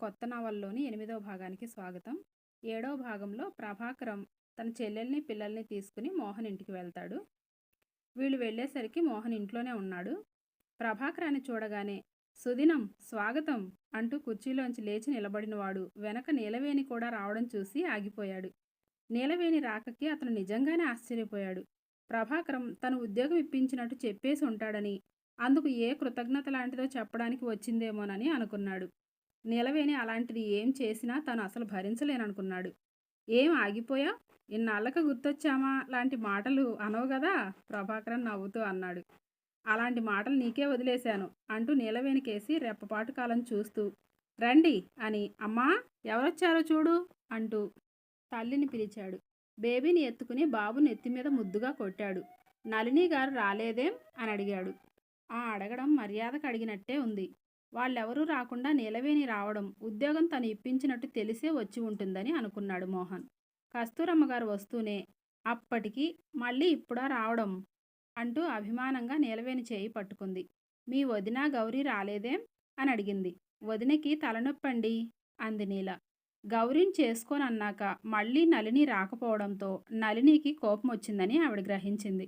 కొత్త నవల్లోని ఎనిమిదవ భాగానికి స్వాగతం. ఏడవ భాగంలో ప్రభాకరం తన చెల్లెల్ని పిల్లల్ని తీసుకుని మోహన్ ఇంటికి వెళ్తాడు. వీళ్ళు వెళ్ళేసరికి మోహన్ ఇంట్లోనే ఉన్నాడు. ప్రభాకరాన్ని చూడగానే సుదినం స్వాగతం అంటూ కుర్చీలోంచి లేచి నిలబడినవాడు వెనక నీలవేణి కూడా రావడం చూసి ఆగిపోయాడు. నీలవేణి రాకకి అతను నిజంగానే ఆశ్చర్యపోయాడు. ప్రభాకరం తన ఉద్యోగం ఇప్పించినట్టు చెప్పేసి ఉంటాడని అందుకు ఏ కృతజ్ఞత లాంటిదో చెప్పడానికి వచ్చిందేమోనని అనుకున్నాడు. నీలవేణి అలాంటిది ఏం చేసినా తను అసలు భరించలేననుకున్నాడు. ఏం ఆగిపోయా? ఇన్నాళ్ళకు గుర్తొచ్చామా? లాంటి మాటలు అనవు కదా ప్రభాకరన్ నవ్వుతూ అన్నాడు. అలాంటి మాటలు నీకే వదిలేశాను అంటూ నీలవేణికేసి రెప్పపాటు కాలం చూస్తూ రండి అని అమ్మా ఎవరొచ్చారో చూడు అంటూ తల్లిని పిలిచాడు. బేబీని ఎత్తుకుని బాబు నెత్తి మీద ముద్దుగా కొట్టాడు. నళిని గారు రాలేదేం? అని అడిగాడు. ఆ అడగడం మర్యాదకు అడిగినట్టే ఉంది. వాళ్ళెవరూ రాకుండా నీలవేణి రావడం ఉద్యోగం తను ఇప్పించినట్టు తెలిసే వచ్చి ఉంటుందని అనుకున్నాడు మోహన్. కస్తూరమ్మ గారు వస్తూనే అప్పటికి మళ్ళీ ఇప్పుడా రావడం? అంటూ అభిమానంగా నీలవేణి చేయి పట్టుకుంది. మీ వదిన గౌరీ రాలేదేం? అని అడిగింది. వదినకి తలనొప్పండి అంది నీల. గౌరీని చేసుకొని అన్నాక మళ్ళీ నలిని రాకపోవడంతో నలినికి కోపం వచ్చిందని ఆవిడ గ్రహించింది.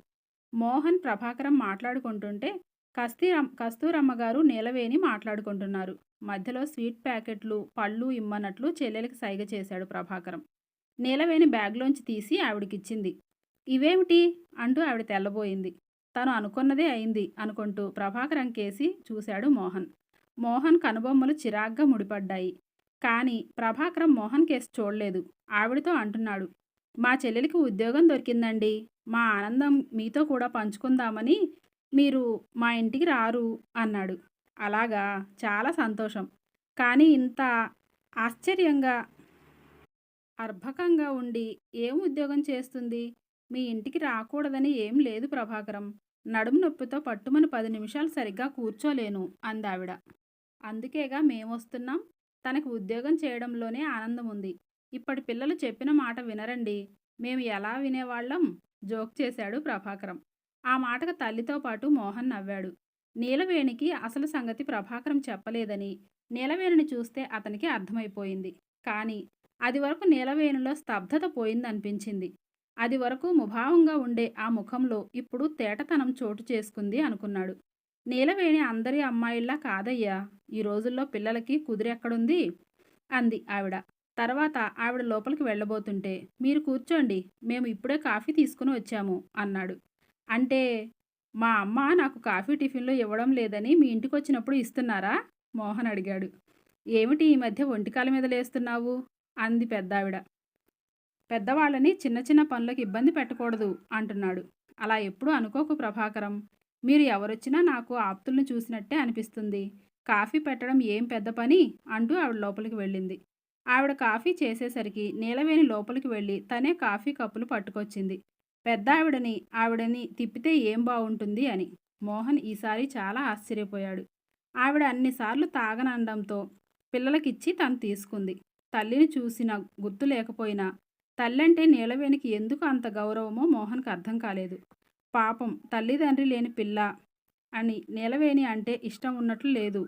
మోహన్ ప్రభాకరం మాట్లాడుకుంటుంటే కస్తీరమ్ కస్తూరమ్మ గారు నీలవేణి మాట్లాడుకుంటున్నారు. మధ్యలో స్వీట్ ప్యాకెట్లు పళ్ళు ఇమ్మన్నట్లు చెల్లెలకి సైగ చేశాడు ప్రభాకరం. నీలవేణి బ్యాగ్లోంచి తీసి ఆవిడకిచ్చింది. ఇవేమిటి? అంటూ ఆవిడ తెల్లబోయింది. తను అనుకున్నదే అయింది అనుకుంటూ ప్రభాకరం కేసి చూశాడు మోహన్. మోహన్ కనుబొమ్మలు చిరాగ్గా ముడిపడ్డాయి. కానీ ప్రభాకరం మోహన్ కేసు చూడలేదు. ఆవిడతో అంటున్నాడు. మా చెల్లెలికి ఉద్యోగం దొరికిందండి. మా ఆనందం మీతో కూడా పంచుకుందామని మీరు మా ఇంటికి రారు అన్నాడు. అలాగా? చాలా సంతోషం. కానీ ఇంత ఆశ్చర్యంగా అర్భకంగా ఉండి ఏం ఉద్యోగం చేస్తుంది? మీ ఇంటికి రాకూడదని ఏం లేదు ప్రభాకరం. నడుము నొప్పితో పట్టుమని పది నిమిషాలు సరిగ్గా కూర్చోలేను అందావిడ. అందుకేగా మేమొస్తున్నాం. తనకు ఉద్యోగం చేయడంలోనే ఆనందం ఉంది ఇప్పటి పిల్లలు చెప్పిన మాట వినరండి. మేము ఎలా వినేవాళ్ళం? జోక్ చేశాడు ప్రభాకరం. ఆ మాటకు తల్లితో పాటు మోహన్ నవ్వాడు. నీలవేణికి అసలు సంగతి ప్రభాకరం చెప్పలేదని నీలవేణిని చూస్తే అతనికి అర్థమైపోయింది. కానీ అది వరకు నీలవేణిలో స్తబ్దత పోయిందనిపించింది. అది వరకు ముభావంగా ఉండే ఆ ముఖంలో ఇప్పుడు తేటతనం చోటు చేసుకుంది అనుకున్నాడు. నీలవేణి అందరి అమ్మాయిల్లా కాదయ్యా ఈ రోజుల్లో పిల్లలకి కుదిరెక్కడుంది అంది ఆవిడ. తర్వాత ఆవిడ లోపలికి వెళ్ళబోతుంటే మీరు కూర్చోండి మేము ఇప్పుడే కాఫీ తీసుకుని వచ్చాము అన్నాడు. అంటే మా అమ్మ నాకు కాఫీ టిఫిన్లో ఇవ్వడం లేదని మీ ఇంటికి వచ్చినప్పుడు ఇస్తున్నారా? మోహన్ అడిగాడు. ఏమిటి ఈ మధ్య ఒంటికాల మీద లేస్తున్నావు? అంది పెద్దావిడ. పెద్దవాళ్ళని చిన్న చిన్న పనులకు ఇబ్బంది పెట్టకూడదు అంటున్నాడు. అలా ఎప్పుడూ అనుకోకు ప్రభాకరం. మీరు ఎవరొచ్చినా నాకు ఆప్తుల్ని చూసినట్టే అనిపిస్తుంది. కాఫీ పెట్టడం ఏం పెద్ద పని? అంటూ ఆవిడ లోపలికి వెళ్ళింది. ఆవిడ కాఫీ చేసేసరికి నీలవేణి లోపలికి వెళ్ళి తనే కాఫీ కప్పులు పట్టుకొచ్చింది. పెద్ద ఆవిడని ఆవిడని తిప్పితే ఏం బాగుంటుంది అని. మోహన్ ఈసారి చాలా ఆశ్చర్యపోయాడు. ఆవిడ అన్నిసార్లు తాగనండంతో పిల్లలకిచ్చి తను తీసుకుంది. తల్లిని చూసిన గుర్తు లేకపోయినా తల్లంటే నీలవేణికి ఎందుకు అంత గౌరవమో మోహన్కి అర్థం కాలేదు. పాపం తల్లిదండ్రి లేని పిల్ల అని నీలవేణి అంటే ఇష్టం ఉన్నట్లు లేదు.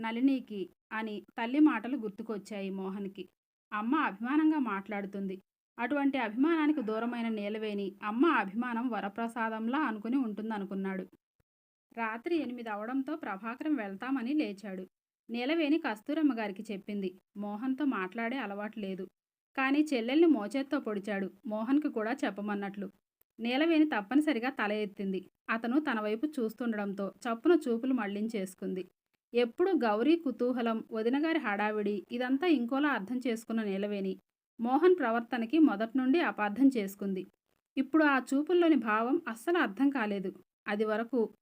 నళినికి అని తల్లి మాటలు గుర్తుకొచ్చాయి మోహన్కి. అమ్మ అభిమానంగా మాట్లాడుతుంది. అటువంటి అభిమానానికి దూరమైన నీలవేణి అమ్మ అభిమానం వరప్రసాదంలా అనుకుని ఉంటుందనుకున్నాడు. రాత్రి ఎనిమిది అవడంతో ప్రభాకరం వెళ్తామని లేచాడు. నీలవేణి కస్తూరమ్మ గారికి చెప్పింది. మోహన్తో మాట్లాడే అలవాటు లేదు. కానీ చెల్లెల్ని మోచేత్తో పొడిచాడు. మోహన్కి కూడా చెప్పమన్నట్లు. నీలవేణి తప్పనిసరిగా తల ఎత్తింది. అతను తన వైపు చూస్తుండడంతో చప్పున చూపులు మళ్ళించేసుకుంది. ఎప్పుడు గౌరీ కుతూహలం వదినగారి హడావిడి ఇదంతా ఇంకోలా అర్థం చేసుకున్న నీలవేణి. మోహన్ ప్రవర్తనకి మొదటి నుండి అపార్థం చేసుకుంది. ఇప్పుడు ఆ చూపుల్లోని భావం అస్సలు అర్థం కాలేదు. అది వరకు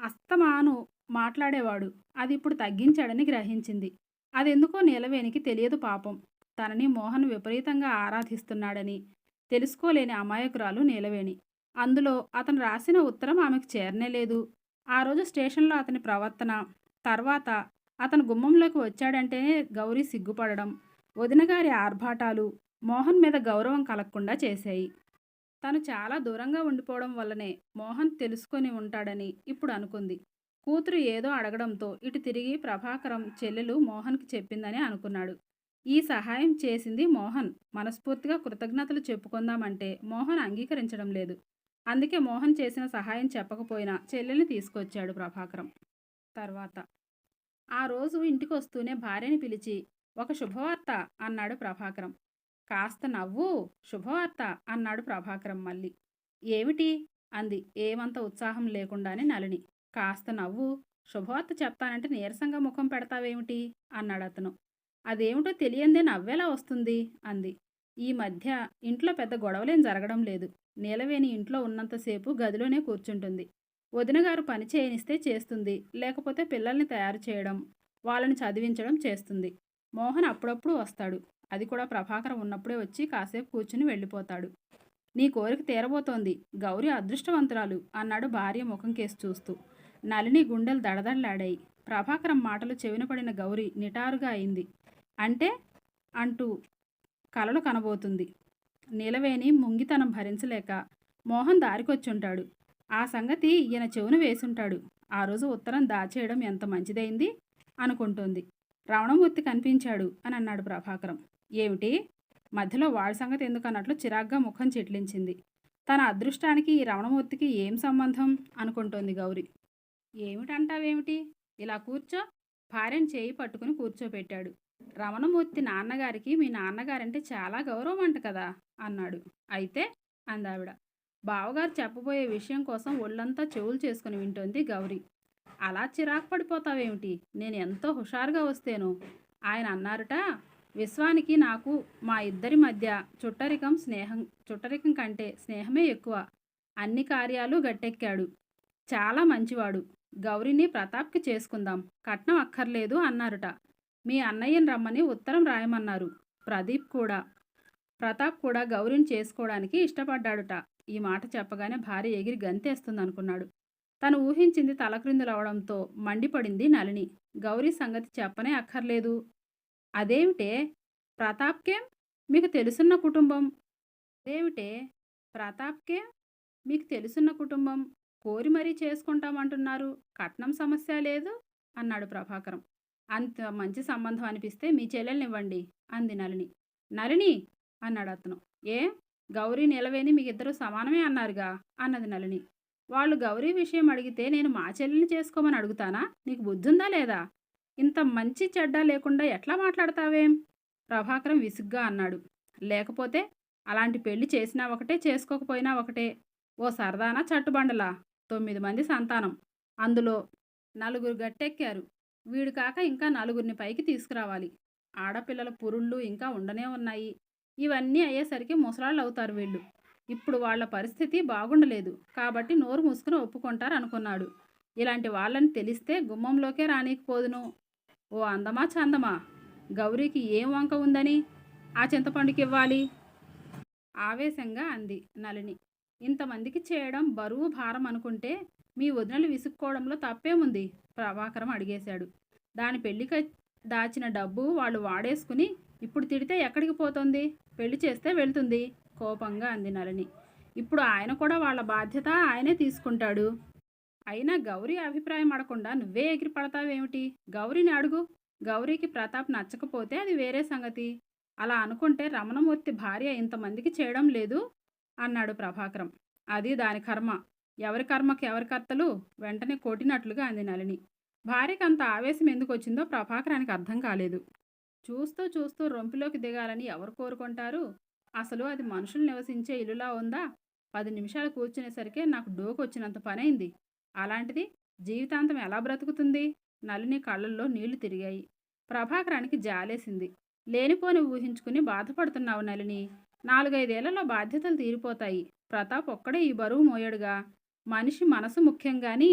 అస్తమాను మాట్లాడేవాడు. అది ఇప్పుడు తగ్గించాడని గ్రహించింది. అదెందుకో నీలవేణికి తెలియదు పాపం. తనని మోహన్ విపరీతంగా ఆరాధిస్తున్నాడని తెలుసుకోలేని అమాయకురాలు నీలవేణి. అందులో అతను రాసిన ఉత్తరం ఆమెకు చేరనేలేదు ఆ రోజు స్టేషన్లో అతని ప్రవర్తన తర్వాత అతను గుమ్మంలోకి వచ్చాడంటేనే గౌరీ సిగ్గుపడడం వదినగారి ఆర్భాటాలు మోహన్ మీద గౌరవం కలగకుండా చేశాయి. తను చాలా దూరంగా ఉండిపోవడం వల్లనే మోహన్ తెలుసుకొని ఉంటాడని ఇప్పుడు అనుకుంది. కూతురు ఏదో అడగడంతో ఇటు తిరిగి ప్రభాకరం చెల్లెలు మోహన్కి చెప్పిందని అనుకున్నాడు. ఈ సహాయం చేసింది మోహన్. మనస్ఫూర్తిగా కృతజ్ఞతలు చెప్పుకుందామంటే మోహన్ అంగీకరించడం లేదు. అందుకే మోహన్ చేసిన సహాయం చెప్పకపోయినా చెల్లెల్ని తీసుకొచ్చాడు ప్రభాకరం. తర్వాత ఆ రోజు ఇంటికి వస్తూనే భార్యని పిలిచి ఒక శుభవార్త అన్నాడు ప్రభాకరం. కాస్త నవ్వు శుభవార్త అన్నాడు ప్రభాకరం మళ్ళీ. ఏమిటి? అంది. ఏమంత ఉత్సాహం లేకుండానే నలిని కాస్త నవ్వు శుభవార్త చెప్తానంటే నీరసంగా ముఖం పెడతావేమిటి? అన్నాడు అతను. అదేమిటో తెలియందే నవ్వేలా వస్తుంది? అంది. ఈ మధ్య ఇంట్లో పెద్ద గొడవలేం జరగడం లేదు. నీలవేణి ఇంట్లో ఉన్నంతసేపు గదిలోనే కూర్చుంటుంది. వదినగారు పని చేయనిస్తే చేస్తుంది. లేకపోతే పిల్లల్ని తయారు చేయడం వాళ్ళని చదివించడం చేస్తుంది. మోహన్ అప్పుడప్పుడు వస్తాడు. అది కూడా ప్రభాకర్ ఉన్నప్పుడే వచ్చి కాసేపు కూర్చుని వెళ్ళిపోతాడు. నీ కోరిక తీరబోతోంది. గౌరీ అదృష్టవంతురాలు అన్నాడు భార్య ముఖం కేసి చూస్తూ. నలిని గుండెలు దడదడలాడాయి. ప్రభాకరం మాటలు చెవినపడిన గౌరీ నిటారుగా అయింది. అంటే? అంటూ కలలు కనబోతుంది. నిలవేని ముంగితనం భరించలేక మోహన్ దారికొచ్చుంటాడు. ఆ సంగతి ఈయన చెవున వేసుంటాడు. ఆ రోజు ఉత్తరం దాచేయడం ఎంత మంచిదైంది? అనుకుంటుంది. రమణమూర్తి కనిపించాడు అని అన్నాడు ప్రభాకరం. ఏమిటి? మధ్యలో వాడి సంగతి ఎందుకు అన్నట్లు చిరాగ్గా ముఖం చెట్లించింది. తన అదృష్టానికి ఈ రమణమూర్తికి ఏం సంబంధం? అనుకుంటోంది గౌరి. ఏమిటంటావేమిటి? ఇలా కూర్చో. భార్యను చేయి పట్టుకుని కూర్చోపెట్టాడు. రమణమూర్తి నాన్నగారికి మీ నాన్నగారంటే చాలా గౌరవం అంట కదా? అన్నాడు. అయితే? అందావిడ. బావగారు చెప్పబోయే విషయం కోసం ఒళ్ళంతా చెవులు చేసుకుని వింటోంది గౌరీ. అలా చిరాకు పడిపోతావేమిటి? నేను ఎంతో హుషారుగా వస్తేను. ఆయన అన్నారట విశ్వానికి నాకు మా ఇద్దరి మధ్య చుట్టరికం స్నేహం చుట్టరికం కంటే స్నేహమే ఎక్కువ. అన్ని కార్యాలు గట్టెక్కాడు. చాలా మంచివాడు. గౌరిని ప్రతాప్కి చేసుకుందాం. కట్నం అక్కర్లేదు అన్నారట. మీ అన్నయ్యని రమ్మని ఉత్తరం రాయమన్నారు. ప్రదీప్ కూడా. ప్రతాప్ కూడా గౌరిని చేసుకోవడానికి ఇష్టపడ్డాడుట. ఈ మాట చెప్పగానే భార్య ఎగిరి గంతేస్తుంది అనుకున్నాడు తను ఊహించింది తలక్రిందులవడంతో మండిపడింది నలిని గౌరీ సంగతి చెప్పనే అక్కర్లేదు. అదేమిటే? ప్రతాప్కేం? మీకు తెలుసున్న కుటుంబం. అదేమిటే? ప్రతాప్కేం? మీకు తెలుసున్న కుటుంబం. కోరి మరీ చేసుకుంటామంటున్నారు. కట్నం సమస్య లేదు అన్నాడు ప్రభాకరం. అంత మంచి సంబంధం అనిపిస్తే మీ చెల్లెల్నివ్వండి అంది నలిని నలిని అన్నాడు అతను. ఏ? గౌరీ నిలవేని మీకిద్దరూ సమానమే అన్నారుగా అన్నది నలిని వాళ్ళు గౌరీ విషయం అడిగితే నేను మా చెల్లెల్ని చేసుకోమని అడుగుతానా? నీకు బుద్ధుందా లేదా? ఇంత మంచి చెడ్డ లేకుండా ఎట్లా మాట్లాడతావేం? ప్రభాకరం విసుగ్గా అన్నాడు. లేకపోతే అలాంటి పెళ్ళి చేసినా ఒకటే చేసుకోకపోయినా ఒకటే. ఓ సరదానా చట్టుబండలా? తొమ్మిది మంది సంతానం. అందులో నలుగురు గట్టెక్కారు. వీడు కాక ఇంకా నలుగురిని పైకి తీసుకురావాలి. ఆడపిల్లల పురుళ్ళు ఇంకా ఉండనే ఉన్నాయి. ఇవన్నీ అయ్యేసరికి ముసలాళ్ళు అవుతారు వీళ్ళు. ఇప్పుడు వాళ్ళ పరిస్థితి బాగుండలేదు. కాబట్టి నోరు మూసుకుని ఒప్పుకుంటారు అనుకున్నాడు ఇలాంటి వాళ్ళని తెలిస్తే గుమ్మంలోకే రానీకపోదును ఓ అందమా చందమా? గౌరీకి ఏం వంక ఉందని ఆ చింతపండుకి ఇవ్వాలి ఆవేశంగా అంది నలిని ఇంతమందికి చేయడం బరువు భారం అనుకుంటే మీ వదినలు విసుక్కోవడంలో తప్పేముంది? ప్రభాకరం అడిగేశాడు. దాని పెళ్ళికి దాచిన డబ్బు వాళ్ళు వాడేసుకుని ఇప్పుడు తిడితే ఎక్కడికి పోతుంది? పెళ్ళి చేస్తే వెళ్తుంది. కోపంగా అంది నలిని ఇప్పుడు ఆయన కూడా వాళ్ళ బాధ్యత ఆయనే తీసుకుంటాడు. అయినా గౌరీ అభిప్రాయం అడగకుండా నువ్వే ఎగిరి పడతావేమిటి గౌరీని అడుగు. గౌరీకి ప్రతాప్ నచ్చకపోతే అది వేరే సంగతి. అలా అనుకుంటే రమణమూర్తి భార్య ఇంతమందికి చేయడం లేదు? అన్నాడు ప్రభాకరం. అది దాని కర్మ. ఎవరి కర్మకి ఎవరి కర్తలు? వెంటనే కొట్టినట్లుగా అంది నలిని భార్యకు అంత ఆవేశం ఎందుకు వచ్చిందో ప్రభాకరానికి అర్థం కాలేదు. చూస్తూ చూస్తూ రొంపిలోకి దిగాలని ఎవరు కోరుకుంటారు? అసలు అది మనుషులు నివసించే ఇల్లులా ఉందా? పది నిమిషాలు కూర్చునేసరికి నాకు డోకు వచ్చినంత పనైంది. అలాంటిది జీవితాంతం ఎలా బ్రతుకుతుంది? నలిని కళ్ళల్లో నీళ్ళు తిరిగాయి. ప్రభాకరానికి జాలేసింది. లేనిపోని ఊహించుకుని బాధపడుతున్నావు నలిని నాలుగైదేళ్ళలో బాధ్యతలు తీరిపోతాయి. ప్రతాప్ ఒక్కడే ఈ బరువు మోయడుగా. మనిషి మనసు ముఖ్యం కానీ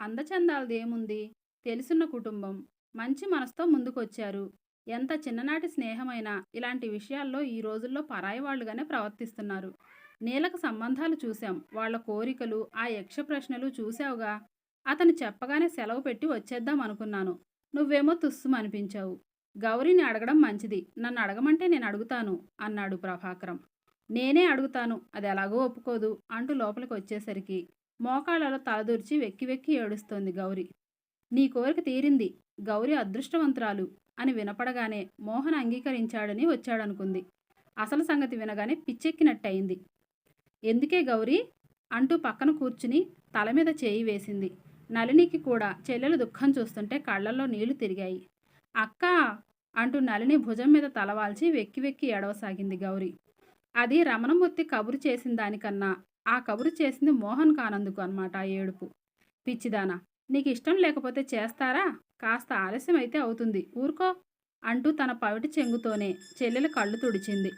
అందచందాలదేముంది? తెలిసిన కుటుంబం. మంచి మనసుతో ముందుకొచ్చారు. ఎంత చిన్ననాటి స్నేహమైనా ఇలాంటి విషయాల్లో ఈ రోజుల్లో పరాయి వాళ్ళుగానే ప్రవర్తిస్తున్నారు. నీలకు సంబంధాలు చూశాం. వాళ్ళ కోరికలు ఆ యక్ష ప్రశ్నలు చూశావుగా. అతను చెప్పగానే సెలవు పెట్టి వచ్చేద్దాం అనుకున్నాను. నువ్వేమో తుస్సుం అనిపించావు. గౌరీని అడగడం మంచిది. నన్ను అడగమంటే నేను అడుగుతాను అన్నాడు ప్రభాకరం. నేనే అడుగుతాను. అది ఎలాగో ఒప్పుకోదు అంటూ లోపలికి వచ్చేసరికి మోకాళ్ళలో తలదూర్చి వెక్కి వెక్కి ఏడుస్తోంది గౌరి. నీ కోరిక తీరింది. గౌరి అదృష్టవంతురాలు. అని వినపడగానే మోహన్ అంగీకరించాడని వచ్చాడనుకుంది. అసలు సంగతి వినగానే పిచ్చెక్కినట్టయింది. ఎందుకే గౌరీ? అంటూ పక్కన కూర్చుని తల మీద చేయి వేసింది. నళినికి కూడా చెల్లెలు దుఃఖం చూస్తుంటే కళ్ళల్లో నీళ్ళు తిరిగాయి. అక్క! అంటూ నలిని భుజం మీద తలవాల్చి వెక్కి వెక్కి ఏడవసాగింది గౌరీ. అది రమణమూర్తి కబురు చేసిన దానికన్నా ఆ కబురు చేసింది మోహన్ కానందుకు అనమాట ఆ ఏడుపు. పిచ్చిదానా! నీకు ఇష్టం లేకపోతే చేస్తారా? కాస్త ఆలస్యం అయితే అవుతుంది. ఊరుకో అంటూ తన పవిటి చెంగుతోనే చెల్లెల కళ్ళు తుడిచింది.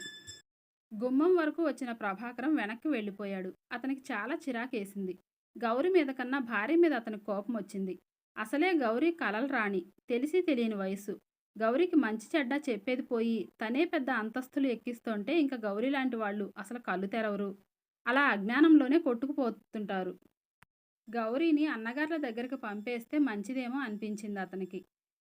గుమ్మం వరకు వచ్చిన ప్రభాకరం వెనక్కి వెళ్ళిపోయాడు. అతనికి చాలా చిరాకేసింది. గౌరి మీద కన్నా భార్య మీద అతనికి కోపం వచ్చింది. అసలే గౌరీ కలలు రాణి తెలిసి తెలియని వయసు గౌరికి మంచి చెడ్డ చెప్పేది పోయి తనే పెద్ద అంతస్తులు ఎక్కిస్తుంటే ఇంకా గౌరీ లాంటి వాళ్ళు అసలు కళ్ళు తెరవరు. అలా అజ్ఞానంలోనే కొట్టుకుపోతుంటారు. గౌరీని అన్నగార్ల దగ్గరికి పంపేస్తే మంచిదేమో అనిపించింది అతనికి.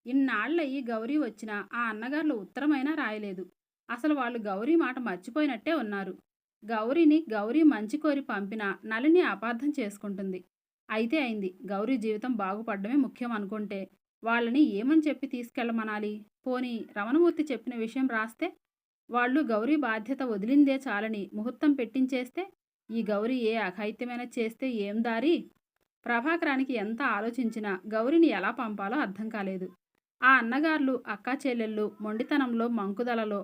ఇన్నాళ్ళయి గౌరీ వచ్చినా ఆ అన్నగార్లు ఉత్తరమైనా రాయలేదు. అసలు వాళ్ళు గౌరీ మాట మర్చిపోయినట్టే ఉన్నారు. గౌరీని గౌరీ మంచి కోరి పంపినా నలిని అపార్థం చేసుకుంటుంది. అయితే అయింది. గౌరీ జీవితం బాగుపడడమే ముఖ్యం అనుకుంటే వాళ్ళని ఏమని చెప్పి తీసుకెళ్ళమనాలి? పోనీ రమణమూర్తి చెప్పిన విషయం రాస్తే? వాళ్ళు గౌరీ బాధ్యత వదిలిందే చాలని ముహూర్తం పెట్టించేస్తే? ఈ గౌరీ ఏ అఘాయిత్యమైన చేస్తే ఏం దారి? ప్రభాకరానికి ఎంత ఆలోచించినా గౌరిని ఎలా పంపాలో అర్థం కాలేదు. ఆ అన్నగార్లు అక్కా చెల్లెళ్ళు మొండితనంలో మంకుదలలో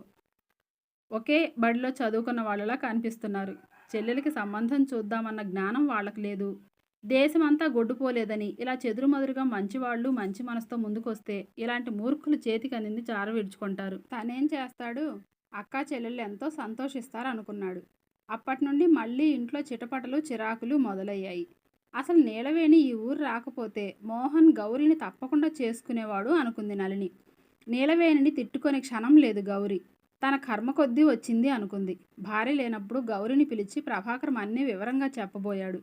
ఒకే బడిలో చదువుకున్న వాళ్ళలా కనిపిస్తున్నారు. చెల్లెలకి సంబంధం చూద్దామన్న జ్ఞానం వాళ్ళకు లేదు. దేశమంతా గొడ్డుపోలేదని ఇలా చెదురుమదురుగా మంచివాళ్ళు మంచి మనసుతో ముందుకొస్తే ఇలాంటి మూర్ఖులు చేతికి అందింది జార విడుచుకుంటారు. తనేం చేస్తాడు? అక్కా చెల్లెళ్ళు ఎంతో సంతోషిస్తారు అనుకున్నాడు అప్పటి నుండి మళ్ళీ ఇంట్లో చిటపటలు చిరాకులు మొదలయ్యాయి. అసలు నీలవేణి ఈ ఊరు రాకపోతే మోహన్ గౌరిని తప్పకుండా చేసుకునేవాడు అనుకుంది నళిని. నీలవేణిని తిట్టుకొని క్షణం లేదు గౌరి. తన కర్మ కొద్దీ వచ్చింది అనుకుంది. భార్య లేనప్పుడు గౌరిని పిలిచి ప్రభాకరం అన్నీ వివరంగా చెప్పబోయాడు.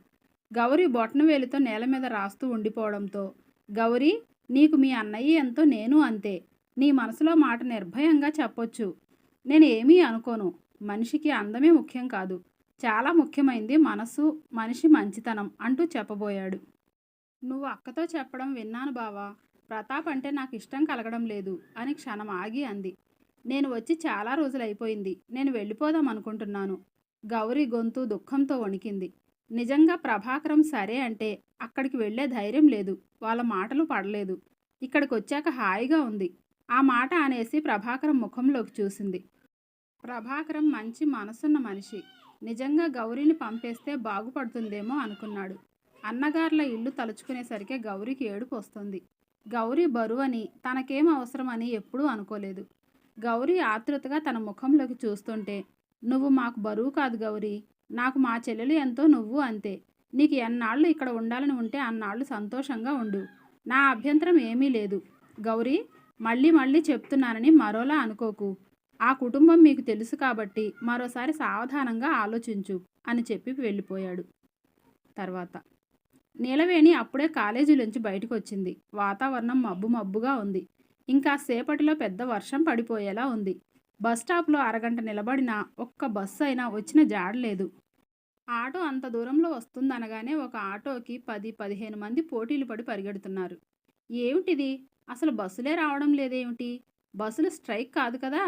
గౌరి బొట్నవేలితో నేల మీద రాస్తూ ఉండిపోవడంతో గౌరీ నీకు మీ అన్నయ్య ఎంతో నేను అంతే. నీ మనసులో మాట నిర్భయంగా చెప్పొచ్చు. నేను ఏమీ అనుకోను. మనిషికి అందమే ముఖ్యం కాదు. చాలా ముఖ్యమైంది మనసు మనిషి మంచితనం అంటూ చెప్పబోయాడు. నువ్వు అక్కతో చెప్పడం విన్నాను బావా. ప్రతాప్ అంటే నాకు ఇష్టం కలగడం లేదు అని క్షణం ఆగి అంది. నేను వచ్చి చాలా రోజులైపోయింది. నేను వెళ్ళిపోదాం అనుకుంటున్నాను గౌరీ గొంతు దుఃఖంతో వణికింది. నిజంగా ప్రభాకరం సరే అంటే అక్కడికి వెళ్ళే ధైర్యం లేదు. వాళ్ళ మాటలు పడలేదు. ఇక్కడికి వచ్చాక హాయిగా ఉంది ఆ మాట అనేసి ప్రభాకరం ముఖంలోకి చూసింది. ప్రభాకరం మంచి మనసున్న మనిషి. నిజంగా గౌరీని పంపేస్తే బాగుపడుతుందేమో అనుకున్నాడు. అన్నగార్ల ఇల్లు తలుచుకునేసరికే గౌరికి ఏడుపు వస్తుంది. గౌరీ బరువని తనకేం అవసరమని ఎప్పుడూ అనుకోలేదు. గౌరీ ఆతృతగా తన ముఖంలోకి చూస్తుంటే నువ్వు మాకు బరువు కాదు గౌరీ. నాకు మా చెల్లెలు ఎంతో నువ్వు అంతే. నీకు ఎన్నాళ్ళు ఇక్కడ ఉండాలని ఉంటే అన్నాళ్ళు సంతోషంగా ఉండు. నా అభ్యంతరం ఏమీ లేదు. గౌరీ మళ్ళీ మళ్ళీ చెప్తున్నానని మరోలా అనుకోకు. ఆ కుటుంబం మీకు తెలుసు కాబట్టి మరోసారి సావధానంగా ఆలోచించు అని చెప్పి వెళ్ళిపోయాడు. తర్వాత నీలవేణి అప్పుడే కాలేజీలోంచి బయటకు వచ్చింది. వాతావరణం మబ్బు మబ్బుగా ఉంది. ఇంకా సేపటిలో పెద్ద వర్షం పడిపోయేలా ఉంది. బస్ స్టాప్లో అరగంట నిలబడినా ఒక్క బస్సు అయినా వచ్చిన జాడలేదు ఆటో అంత దూరంలో వస్తుందనగానే ఒక ఆటోకి పది పదిహేను మంది పోటీలు పడి పరిగెడుతున్నారు. ఏమిటిది? అసలు బస్సులే రావడం లేదేమిటి? బస్సులు స్ట్రైక్ కాదు కదా?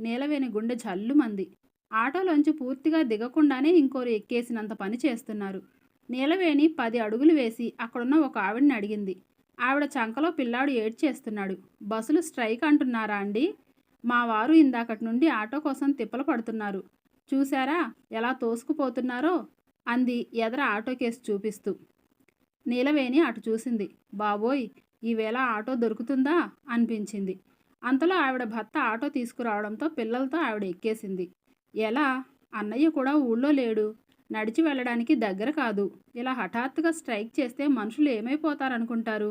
నీలవేణి గుండె జల్లుమంది. ఆటోలోంచి పూర్తిగా దిగకుండానే ఇంకోరు ఎక్కేసినంత పని చేస్తున్నారు. నీలవేణి పది అడుగులు వేసి అక్కడున్న ఒక ఆవిడని అడిగింది. ఆవిడ చంకలో పిల్లాడు ఏడ్చేస్తున్నాడు. బస్సులు స్ట్రైక్ అంటున్నారా అండి? మా వారు ఇందాకటి నుండి ఆటో కోసం తిప్పలు పడుతున్నారు. చూశారా? ఎలా తోసుకుపోతున్నారో? అంది ఎదర ఆటో కేసు చూపిస్తూ. నీలవేణి అటు చూసింది. బాబోయ్ ఈవేళ ఆటో దొరుకుతుందా? అనిపించింది. అంతలో ఆవిడ భర్త ఆటో తీసుకురావడంతో పిల్లలతో ఆవిడ ఎక్కేసింది. ఎలా? అన్నయ్య కూడా ఊళ్ళో లేడు. నడిచి వెళ్ళడానికి దగ్గర కాదు. ఇలా హఠాత్తుగా స్ట్రైక్ చేస్తే మనుషులు ఏమైపోతారనుకుంటారు?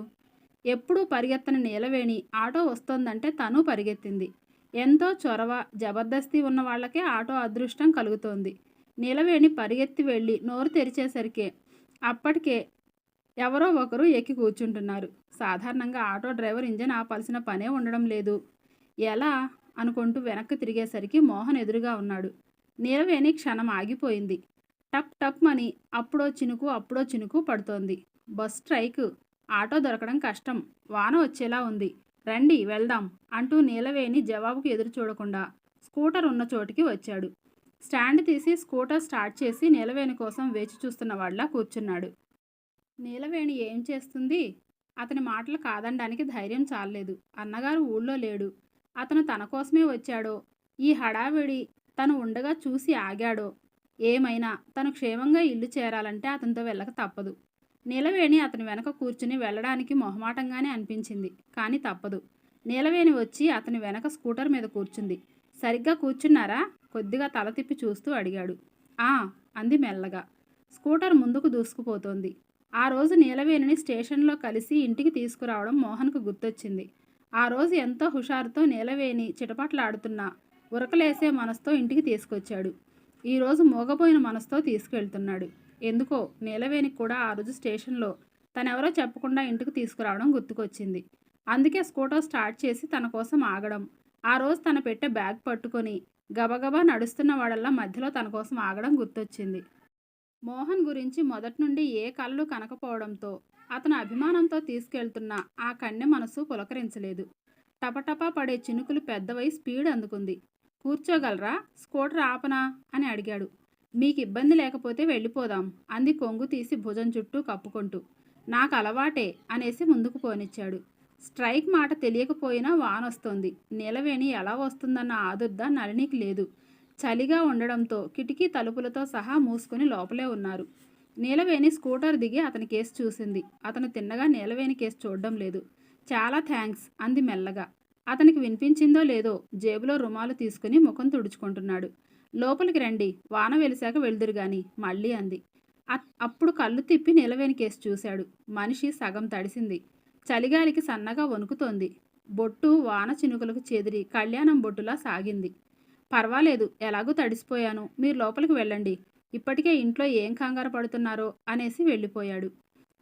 ఎప్పుడూ పరిగెత్తని నీలవేణి ఆటో వస్తోందంటే తను పరిగెత్తింది. ఎంతో చొరవ జబర్దస్తి ఉన్న వాళ్ళకే ఆటో అదృష్టం కలుగుతోంది. నీలవేణి పరిగెత్తి వెళ్ళి నోరు తెరిచేసరికే అప్పటికే ఎవరో ఒకరు ఎక్కి కూర్చుంటున్నారు. సాధారణంగా ఆటో డ్రైవర్ ఇంజన్ ఆపాల్సిన పనే ఉండడం లేదు. ఎలా? అనుకుంటూ వెనక్కి తిరిగేసరికి మోహన్ ఎదురుగా ఉన్నాడు. నీలవేణి క్షణం ఆగిపోయింది. టప్ టప్ అని అప్పుడో చినుకు అప్పుడో చినుకు పడుతోంది. Bus strike. ఆటో దొరకడం కష్టం. వాన వచ్చేలా ఉంది. రండి వెళ్దాం అంటూ నీలవేణి జవాబుకు ఎదురు చూడకుండా స్కూటర్ ఉన్న చోటికి వచ్చాడు. స్టాండ్ తీసి స్కూటర్ స్టార్ట్ చేసి నీలవేణి కోసం వేచి చూస్తున్న వాళ్ళ కూర్చున్నాడు. నీలవేణి ఏం చేస్తుంది? అతని మాటలు కాదనడానికి ధైర్యం చాలలేదు. అన్నగారు ఊళ్ళో లేడు. అతను తన కోసమే వచ్చాడో? ఈ హడావిడి తను ఉండగా చూసి ఆగాడో? ఏమైనా? తను క్షేమంగా ఇల్లు చేరాలంటే అతనితో వెళ్ళక తప్పదు. నీలవేణి అతని వెనక కూర్చుని వెళ్ళడానికి మొహమాటంగానే అనిపించింది కానీ తప్పదు. నీలవేణి వచ్చి అతని వెనక స్కూటర్ మీద కూర్చుంది. సరిగ్గా కూర్చున్నారా? కొద్దిగా తల తిప్పి చూస్తూ అడిగాడు. ఆ! అంది మెల్లగా. స్కూటర్ ముందుకు దూసుకుపోతోంది. ఆ రోజు నీలవేణిని స్టేషన్లో కలిసి ఇంటికి తీసుకురావడం మోహన్కు గుర్తొచ్చింది. ఆ రోజు ఎంతో హుషారుతో నీలవేణి చిటపట్లాడుతున్న ఉరకలేసే మనసుతో ఇంటికి తీసుకొచ్చాడు. ఈరోజు మోగపోయిన మనసుతో తీసుకెళ్తున్నాడు. ఎందుకో నీలవేణికి కూడా ఆ రోజు స్టేషన్లో తనెవరో చెప్పకుండా ఇంటికి తీసుకురావడం గుర్తుకొచ్చింది. అందుకే స్కూటర్ స్టార్ట్ చేసి తన కోసం ఆగడం. ఆ రోజు తన పెట్టే బ్యాగ్ పట్టుకొని గబగబా నడుస్తున్న వాడల్లా మధ్యలో తన కోసం ఆగడం గుర్తొచ్చింది. మోహన్ గురించి మొదటి నుండి ఏ కళలు కనకపోవడంతో అతను అభిమానంతో తీసుకెళ్తున్న ఆ కన్నె మనసు పులకరించలేదు. టపటపా పడే చినుకులు పెద్దవై స్పీడ్ అందుకుంది. కూర్చోగలరా? స్కూటర్ ఆపనా? అని అడిగాడు. మీకు ఇబ్బంది లేకపోతే వెళ్ళిపోదాం అంది కొంగు తీసి భుజం చుట్టూ కప్పుకుంటూ. నాకు అలవాటే అనేసి ముందుకు పోనిచ్చాడు. స్ట్రైక్ మాట తెలియకపోయినా వానొస్తోంది. నీలవేణి ఎలా వస్తుందన్న ఆదుర్ద నళినికి లేదు. చలిగా ఉండడంతో కిటికీ తలుపులతో సహా మూసుకుని లోపలే ఉన్నారు. నీలవేణి స్కూటర్ దిగి అతని కేసు చూసింది. అతను తిన్నగా నీలవేణి కేసు చూడడం లేదు. చాలా థ్యాంక్స్ అంది మెల్లగా. అతనికి వినిపించిందో లేదో జేబులో రుమాలు తీసుకుని ముఖం తుడుచుకుంటున్నాడు. లోపలికి రండి వాన వెలిశాక వెళ్దురు గాని మళ్ళీ అంది. అప్పుడు కళ్ళు తిప్పి నీలవేణి కేసు చూశాడు. మనిషి సగం తడిసింది. చలిగాలికి సన్నగా వణుకుతోంది. బొట్టు వాన చినుకులకు చెదిరి కళ్యాణం బొట్టులా సాగింది. పర్వాలేదు ఎలాగూ తడిసిపోయాను. మీరు లోపలికి వెళ్ళండి. ఇప్పటికే ఇంట్లో ఏం కంగారు పడుతున్నారో అనేసి వెళ్ళిపోయాడు.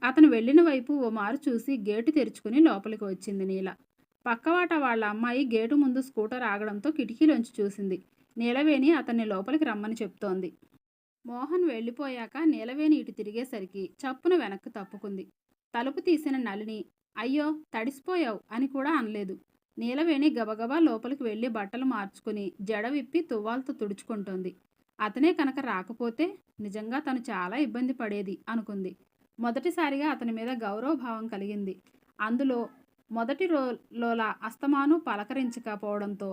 అతను వెళ్ళిన వైపు ఓ మారు చూసి గేటు తెరుచుకుని లోపలికి వచ్చింది నీల. పక్కవాట వాళ్ళ అమ్మాయి గేటు ముందు స్కూటర్ ఆగడంతో కిటికీలోంచి చూసింది. నీలవేణి అతన్ని లోపలికి రమ్మని చెప్తోంది. మోహన్ వెళ్ళిపోయాక నీలవేణి ఇటు తిరిగేసరికి చప్పున వెనక్కి తప్పుకుంది. తలుపు తీసిన నలిని అయ్యో తడిసిపోయావు అని కూడా అనలేదు. నీలవేణి గబగబా లోపలికి వెళ్ళి బట్టలు మార్చుకుని జడ విప్పి తువ్వాలతో తుడుచుకుంటుంది. అతనే కనుక రాకపోతే నిజంగా తను చాలా ఇబ్బంది పడేది అనుకుంది. మొదటిసారిగా అతని మీద గౌరవభావం కలిగింది. అందులో మొదటి రోలోలా అస్తమాను పలకరించకపోవడంతో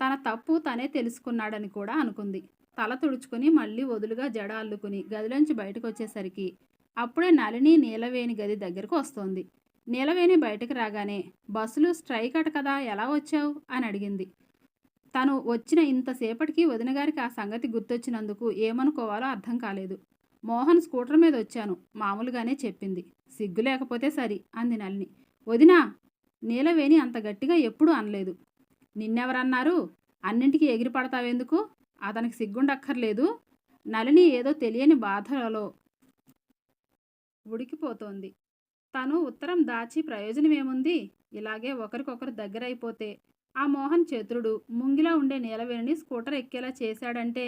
తన తప్పు తనే తెలుసుకున్నాడని కూడా అనుకుంది. తల తుడుచుకుని మళ్ళీ వదులుగా జడ అల్లుకుని గదిలోంచి బయటకు వచ్చేసరికి అప్పుడే నలిని నీలవేణి గది దగ్గరకు వస్తోంది. నీలవేణి బయటకు రాగానే బస్సులు స్ట్రైక్ అట కదా ఎలా వచ్చావు? అని అడిగింది. తను వచ్చిన ఇంతసేపటికి వదిన గారికి ఆ సంగతి గుర్తొచ్చినందుకు ఏమనుకోవాలో అర్థం కాలేదు. మోహన్ స్కూటర్ మీద వచ్చాను మామూలుగానే చెప్పింది. సిగ్గు లేకపోతే సరి అంది నలిని వదినా నీలవేణి అంత గట్టిగా ఎప్పుడూ అనలేదు. నిన్నెవరన్నారు? అన్నింటికి ఎగిరి పడతావెందుకు? అతనికి సిగ్గుండక్కర్లేదు. నలిని ఏదో తెలియని బాధలలో ఉడికిపోతోంది. తను ఉత్తరం దాచి ప్రయోజనమేముంది? ఇలాగే ఒకరికొకరు దగ్గరైపోతే ఆ మోహన్ చతురుడు ముంగిలా ఉండే నీలవేణిని స్కూటర్ ఎక్కేలా చేశాడంటే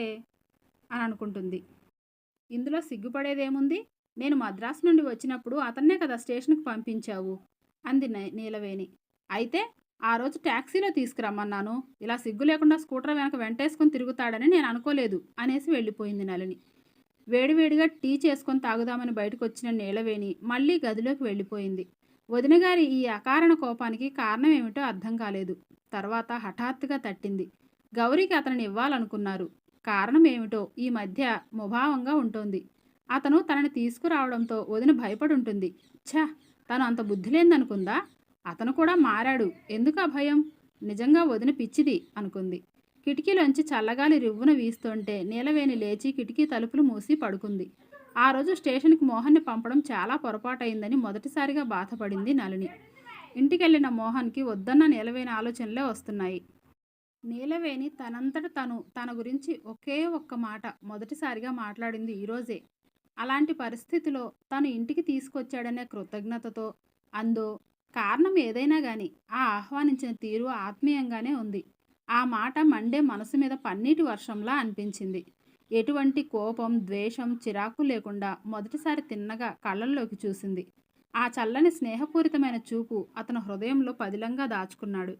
అని అనుకుంటుంది. ఇందులో సిగ్గుపడేదేముంది? నేను మద్రాసు నుండి వచ్చినప్పుడు అతన్నే కదా స్టేషన్కి పంపించావు అంది నీలవేణి అయితే ఆ రోజు ట్యాక్సీలో తీసుకురమ్మన్నాను. ఇలా సిగ్గు లేకుండా స్కూటర్ వెనక వెంటేసుకుని తిరుగుతాడని నేను అనుకోలేదు అనేసి వెళ్ళిపోయింది నలిని వేడివేడిగా టీ చేసుకొని తాగుదామని బయటకు వచ్చిన నీలవేణి మళ్ళీ గదిలోకి వెళ్ళిపోయింది. వదినగారి ఈ అకారణ కోపానికి కారణం ఏమిటో అర్థం కాలేదు. తర్వాత హఠాత్తుగా తట్టింది. గౌరికి అతనిని ఇవ్వాలనుకున్నారు. కారణం ఏమిటో ఈ మధ్య ముభావంగా ఉంటుంది. అతను తనని తీసుకురావడంతో వదిన భయపడి ఉంటుంది ఛ! తను అంత బుద్ధి లేదనుకుందా అతను కూడా మారాడు. ఎందుకు భయం నిజంగా వదిన పిచ్చిది అనుకుంది. కిటికీలోంచి చల్లగాలి రివ్వున వీస్తుంటే నీలవేణి లేచి కిటికీ తలుపులు మూసి పడుకుంది. ఆ రోజు స్టేషన్కి మోహన్ని పంపడం చాలా పొరపాటైందని మొదటిసారిగా బాధపడింది నళిని. ఇంటికెళ్ళిన మోహన్కి వద్దన్న నీలవేణి ఆలోచనలే వస్తున్నాయి. నీలవేణి తనంతట తను తన గురించి ఒకే ఒక్క మాట మొదటిసారిగా మాట్లాడింది ఈరోజే అలాంటి పరిస్థితిలో తను ఇంటికి తీసుకొచ్చాడనే కృతజ్ఞతతో అందో కారణం ఏదైనా కానీ ఆ ఆహ్వానించిన తీరు ఆత్మీయంగానే ఉంది. ఆ మాట మండే మనసు మీద పన్నీటి వర్షంలా అనిపించింది. ఎటువంటి కోపం ద్వేషం చిరాకు లేకుండా మొదటిసారి తిన్నగా కళ్ళల్లోకి చూసింది. ఆ చల్లని స్నేహపూరితమైన చూపు అతను హృదయంలో పదిలంగా దాచుకున్నాడు.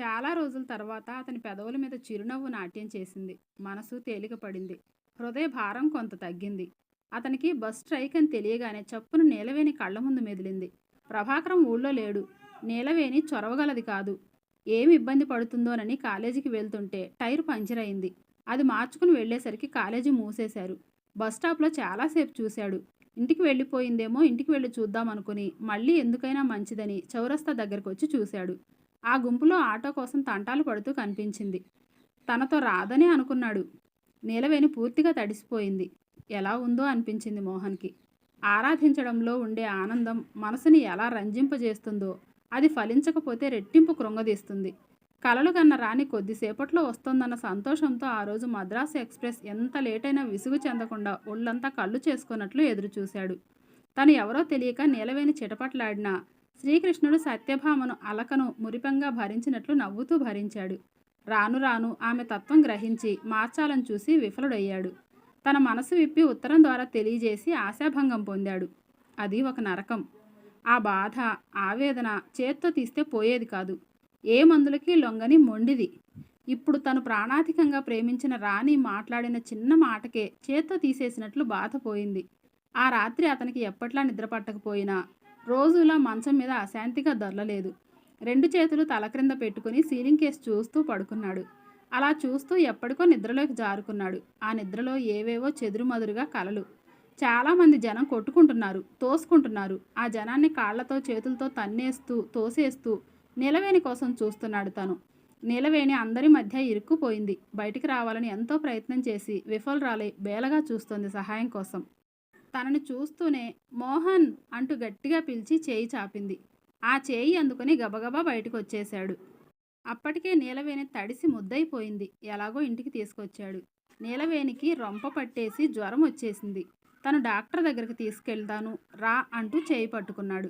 చాలా రోజుల తర్వాత అతని పెదవుల మీద చిరునవ్వు నాట్యం చేసింది. మనసు తేలికపడింది హృదయ భారం కొంత తగ్గింది. అతనికి బస్ స్ట్రైక్ అని తెలియగానే చప్పున నీలవేణి కళ్ళ ముందు మెదిలింది. ప్రభాకరం ఊళ్ళో లేడు. నీలవేణి చొరవగలది కాదు. ఏమి ఇబ్బంది పడుతుందోనని కాలేజీకి వెళ్తుంటే టైర్ పంచర్ అయింది. అది మార్చుకుని వెళ్ళేసరికి కాలేజీ మూసేశారు. బస్ స్టాప్లో చాలాసేపు చూశాడు. ఇంటికి వెళ్ళిపోయిందేమో ఇంటికి వెళ్ళి చూద్దాం అనుకుని మళ్ళీ ఎందుకైనా మంచిదని చౌరస్తా దగ్గరకు వచ్చి చూశాడు. ఆ గుంపులో ఆటో కోసం తంటాలు పడుతూ కనిపించింది. తనతో రాదని అనుకున్నాడు. నీలవేణి పూర్తిగా తడిసిపోయింది. ఎలా ఉందో అనిపించింది మోహన్కి. ఆరాధించడంలో ఉండే ఆనందం మనసుని ఎలా రంజింపజేస్తుందో అది ఫలించకపోతే రెట్టింపు కృంగదీస్తుంది. కలలు కన్న రాణి కొద్దిసేపట్లో వస్తోందన్న సంతోషంతో ఆ రోజు మద్రాసు ఎక్స్ప్రెస్ ఎంత లేటైనా విసుగు చెందకుండా ఒళ్ళంతా కళ్ళు చేసుకున్నట్లు ఎదురుచూశాడు. తను ఎవరో తెలియక నీలవేణి చిటపట్లాడినా శ్రీకృష్ణుడు సత్యభామను అలకను మురిపంగా భరించినట్లు నవ్వుతూ భరించాడు. రాను రాను ఆమె తత్వం గ్రహించి మార్చాలని చూసి విఫలుడయ్యాడు. తన మనసు విప్పి ఉత్తరం ద్వారా తెలియజేసి ఆశాభంగం పొందాడు. అది ఒక నరకం. ఆ బాధ ఆవేదన చేత్తో తీస్తే పోయేది కాదు. ఏ మందులకి లొంగని మొండిది. ఇప్పుడు తను ప్రాణాధికంగా ప్రేమించిన రాణి మాట్లాడిన చిన్న మాటకే చేత్తో తీసేసినట్లు బాధ పోయింది. ఆ రాత్రి అతనికి ఎప్పట్లా నిద్ర పట్టకపోయినా రోజులా మంచం మీద అశాంతిగా దొరలలేదు. రెండు చేతులు తల క్రింద పెట్టుకుని సీలింగ్ కేసు చూస్తూ పడుకున్నాడు. అలా చూస్తూ ఎప్పటికో నిద్రలోకి జారుకున్నాడు. ఆ నిద్రలో ఏవేవో చెదురుమదురుగా కలలు. చాలామంది జనం కొట్టుకుంటున్నారు తోసుకుంటున్నారు. ఆ జనాన్ని కాళ్ళతో చేతులతో తన్నేస్తూ తోసేస్తూ నిలవేణి కోసం చూస్తున్నాడు తను. నీలవేణి అందరి మధ్య ఇరుక్కుపోయింది. బయటికి రావాలని ఎంతో ప్రయత్నం చేసి విఫలరాలై బేలగా చూస్తోంది సహాయం కోసం. తనని చూస్తూనే మోహన్ అంటూ గట్టిగా పిలిచి చేయి చాపింది. ఆ చేయి అందుకుని గబగబా బయటకు వచ్చేశాడు అప్పటికే నీలవేణి తడిసి ముద్దయిపోయింది. ఎలాగో ఇంటికి తీసుకొచ్చాడు. నీలవేణికి రొంప పట్టేసి జ్వరం వచ్చేసింది. తను డాక్టర్ దగ్గరికి తీసుకెళ్తాను రా అంటూ చేయి పట్టుకున్నాడు.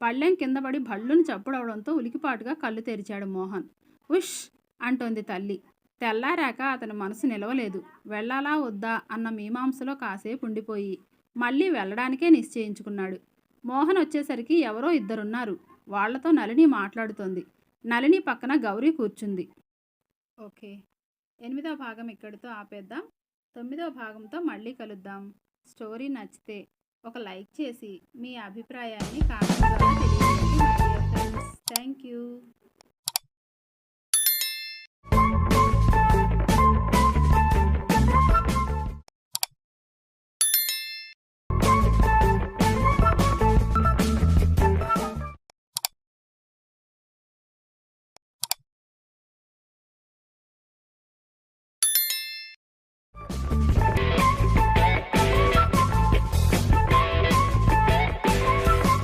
పళ్ళెం కింద పడి భళ్ళును చప్పుడవడంతో ఉలికిపాటుగా కళ్ళు తెరిచాడు మోహన్. ఉష్! అంటోంది తల్లి. తెల్లారాక అతని మనసు నిలవలేదు. వెళ్ళాలా వద్దా? అన్న మీమాంసలో కాసేపు ఉండిపోయి మళ్ళీ వెళ్ళడానికే నిశ్చయించుకున్నాడు. మోహన్ వచ్చేసరికి ఎవరో ఇద్దరున్నారు. వాళ్ళతో నళిని మాట్లాడుతోంది. నళిని పక్కన గౌరీ కూర్చుంది. ఓకే. ఎనిమిదో భాగం ఇక్కడితో ఆపేద్దాం. తొమ్మిదో భాగంతో మళ్ళీ కలుద్దాం. స్టోరీ నచ్చితే ఒక లైక్ చేసి మీ అభిప్రాయాన్ని కామెంట్ ద్వారా తెలియజేయండి థ్యాంక్ యూ.